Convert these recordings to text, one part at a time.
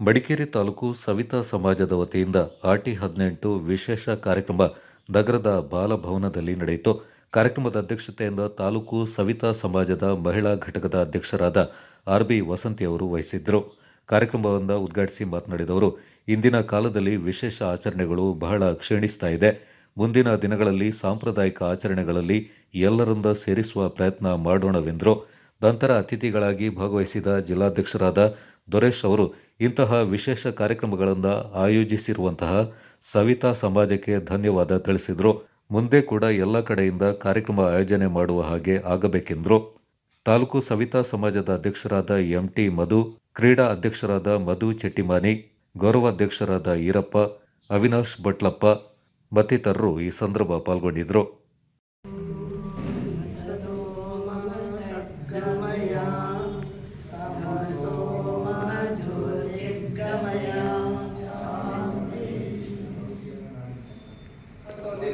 ಮಡಿಕೇರಿ ತಾಲೂಕು ಸವಿತಾ ಸಮಾಜದ ವತಿಯಿಂದ ಆರ್ಟಿ ಹದಿನೆಂಟು ವಿಶೇಷ ಕಾರ್ಯಕ್ರಮ ನಗರದ ಬಾಲಭವನದಲ್ಲಿ ನಡೆಯಿತು. ಕಾರ್ಯಕ್ರಮದ ಅಧ್ಯಕ್ಷತೆಯಿಂದ ತಾಲೂಕು ಸವಿತಾ ಸಮಾಜದ ಮಹಿಳಾ ಘಟಕದ ಅಧ್ಯಕ್ಷರಾದ ಆರ್ ಬಿ ವಸಂತಿ ಅವರು ವಹಿಸಿದ್ದರು. ಕಾರ್ಯಕ್ರಮವನ್ನು ಉದ್ಘಾಟಿಸಿ ಮಾತನಾಡಿದವರು ಇಂದಿನ ಕಾಲದಲ್ಲಿ ವಿಶೇಷ ಆಚರಣೆಗಳು ಬಹಳ ಕ್ಷೀಣಿಸ್ತಾ ಇದೆ. ಮುಂದಿನ ದಿನಗಳಲ್ಲಿ ಸಾಂಪ್ರದಾಯಿಕ ಆಚರಣೆಗಳಲ್ಲಿ ಎಲ್ಲರಿಂದ ಸೇರಿಸುವ ಪ್ರಯತ್ನ ಮಾಡೋಣವೆಂದರು. ನಂತರ ಅತಿಥಿಗಳಾಗಿ ಭಾಗವಹಿಸಿದ ಜಿಲ್ಲಾಧ್ಯಕ್ಷರಾದ ದೊರೇಶ್ ಅವರು ಇಂತಹ ವಿಶೇಷ ಕಾರ್ಯಕ್ರಮಗಳನ್ನು ಆಯೋಜಿಸಿರುವಂತಹ ಸವಿತಾ ಸಮಾಜಕ್ಕೆ ಧನ್ಯವಾದ ತಿಳಿಸಿದರು. ಮುಂದೆ ಕೂಡ ಎಲ್ಲ ಕಡೆಯಿಂದ ಕಾರ್ಯಕ್ರಮ ಆಯೋಜನೆ ಮಾಡುವ ಹಾಗೆ ಆಗಬೇಕೆಂದರು. ತಾಲೂಕು ಸವಿತಾ ಸಮಾಜದ ಅಧ್ಯಕ್ಷರಾದ ಎಂ ಟಿ ಮಧು, ಕ್ರೀಡಾ ಅಧ್ಯಕ್ಷರಾದ ಮಧು ಚೆಟ್ಟಿಮಾನಿ ಗೌರವಾಧ್ಯಕ್ಷರಾದ ಈರಪ್ಪ, ಅವಿನಾಶ್ ಭಟ್ಲಪ್ಪ ಮತ್ತಿತರರು ಈ ಸಂದರ್ಭ ಪಾಲ್ಗೊಂಡಿದ್ದರು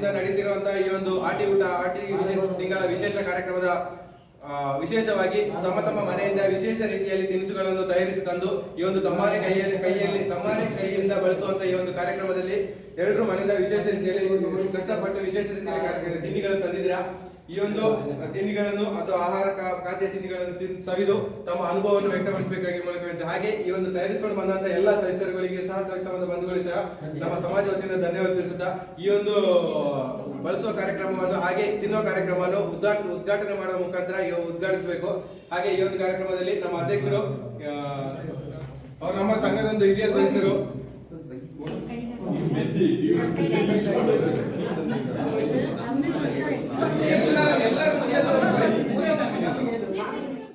ವತಿಯಿಂದ ನಡೀತಿರುವಂತಹ ಈ ಒಂದು ಆಟಿ ಊಟ, ಆಟಿ ವಿಶೇಷ ತಿಂಗಳ ವಿಶೇಷ ಕಾರ್ಯಕ್ರಮದ ವಿಶೇಷವಾಗಿ ತಮ್ಮ ತಮ್ಮ ಮನೆಯಿಂದ ವಿಶೇಷ ರೀತಿಯಲ್ಲಿ ತಿನಿಸುಗಳನ್ನು ತಯಾರಿಸಿ ತಂದು ಈ ಒಂದು ತಮ್ಮಾರೆ ಕೈಯಲ್ಲಿ ಕೈಯಲ್ಲಿ ಕೈಯಿಂದ ಬಳಸುವಂತ ಈ ಒಂದು ಕಾರ್ಯಕ್ರಮದಲ್ಲಿ ಎಲ್ಲರೂ ಮನೆಯಿಂದ ವಿಶೇಷ ರೀತಿಯಲ್ಲಿ ಕಷ್ಟಪಟ್ಟು ವಿಶೇಷ ರೀತಿಯಲ್ಲಿ ತಿಂಡಿಗಳನ್ನು ತಂದಿದ್ದೀರಾ? ಈ ಒಂದು ತಿಂಡಿಗಳನ್ನು ಅಥವಾ ಆಹಾರ ಖಾದ್ಯ ತಿಂಡಿಗಳನ್ನು ಸವಿದು ತಮ್ಮ ಅನುಭವವನ್ನು ವ್ಯಕ್ತಪಡಿಸಬೇಕಾಗಿ ಹಾಗೆ ಈ ಒಂದು ತಯಾರಿಸಿಕೊಂಡು ಬಂದಂತ ಎಲ್ಲ ಸದಸ್ಯರುಗಳಿಗೆ ಸಹ ಸಂಬಂಧ ಬಂಧುಗಳಿಗೆ ಸಹ ನಮ್ಮ ಸಮಾಜ ವತಿಯಿಂದ ಧನ್ಯವಾದ ತಿಳಿಸುತ್ತಾ, ಈ ಒಂದು ಬಳಸುವ ಕಾರ್ಯಕ್ರಮವನ್ನು ಹಾಗೆ ತಿನ್ನುವ ಕಾರ್ಯಕ್ರಮವನ್ನು ಉದ್ಘಾ ಉದ್ಘಾಟನೆ ಮಾಡುವ ಮುಖಾಂತರ ಉದ್ಘಾಟಿಸಬೇಕು. ಹಾಗೆ ಈ ಒಂದು ಕಾರ್ಯಕ್ರಮದಲ್ಲಿ ನಮ್ಮ ಅಧ್ಯಕ್ಷರು ಅವರು ನಮ್ಮ ಸಂಘದ ಒಂದು ಹಿರಿಯ ಸದಸ್ಯರು よろしくお願いします。